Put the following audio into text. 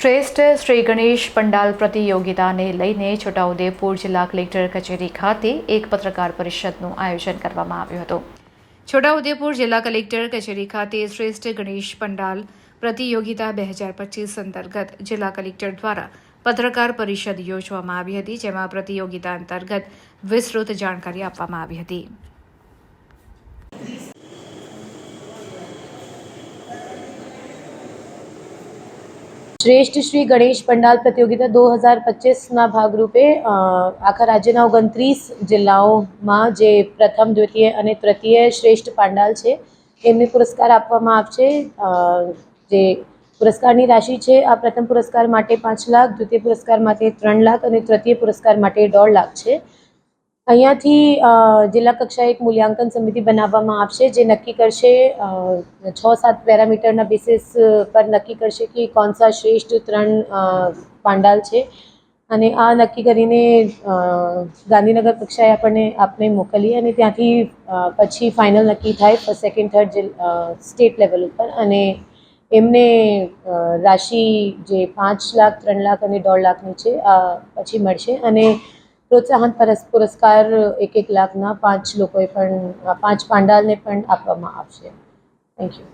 શ્રેષ્ઠ શ્રી ગણેશ પંડાલ પ્રતિયોગિતાને લઈને છોટાઉદેપુર જિલ્લા કલેક્ટર કચેરી ખાતે એક પત્રકાર પરિષદનું આયોજન કરવામાં આવ્યું હતું. છોટાઉદેપુર જિલ્લા કલેક્ટર કચેરી ખાતે શ્રેષ્ઠ ગણેશ પંડાલ પ્રતિયોગિતા બે હજાર પચીસ અંતર્ગત જિલ્લા કલેક્ટર દ્વારા પત્રકાર પરિષદ યોજવામાં આવી હતી, જેમાં પ્રતિયોગિતા અંતર્ગત વિસ્તૃત જાણકારી આપવામાં આવી હતી. શ્રેષ્ઠ શ્રી ગણેશ પંડાલ પ્રતિયોગિતા દો હજાર પચીસના ભાગરૂપે આખા રાજ્યના ઓગણત્રીસ જિલ્લાઓમાં જે પ્રથમ, દ્વિતીય અને તૃતીય શ્રેષ્ઠ પાંડાલ છે, એમને પુરસ્કાર આપવામાં આવશે. જે પુરસ્કારની રાશિ છે, આ પ્રથમ પુરસ્કાર માટે પાંચ લાખ, દ્વિતીય પુરસ્કાર માટે ત્રણ લાખ અને તૃતીય પુરસ્કાર માટે દોઢ લાખ છે. અહીંયાથી જિલ્લા કક્ષાએ એક મૂલ્યાંકન સમિતિ બનાવવામાં આવશે જે નક્કી કરશે છ સાત પેરામીટરના બેસિસ પર નક્કી કરશે કે કોણ સા શ્રેષ્ઠ ત્રણ પાંડાલ છે. અને આ નક્કી કરીને ગાંધીનગર કક્ષાએ આપણને આપને મોકલીએ અને ત્યાંથી પછી ફાઇનલ નક્કી થાય first second third state level ઉપર. અને એમને રાશિ જે પાંચ લાખ, ત્રણ લાખ અને દોઢ લાખની છે પછી મળશે. અને પ્રોત્સાહન પરસ, પુરસ્કાર એક એક લાખના પાંચ લોકોએ પણ, પાંચ પાંડાલને પણ આપવામાં આવશે. Thank you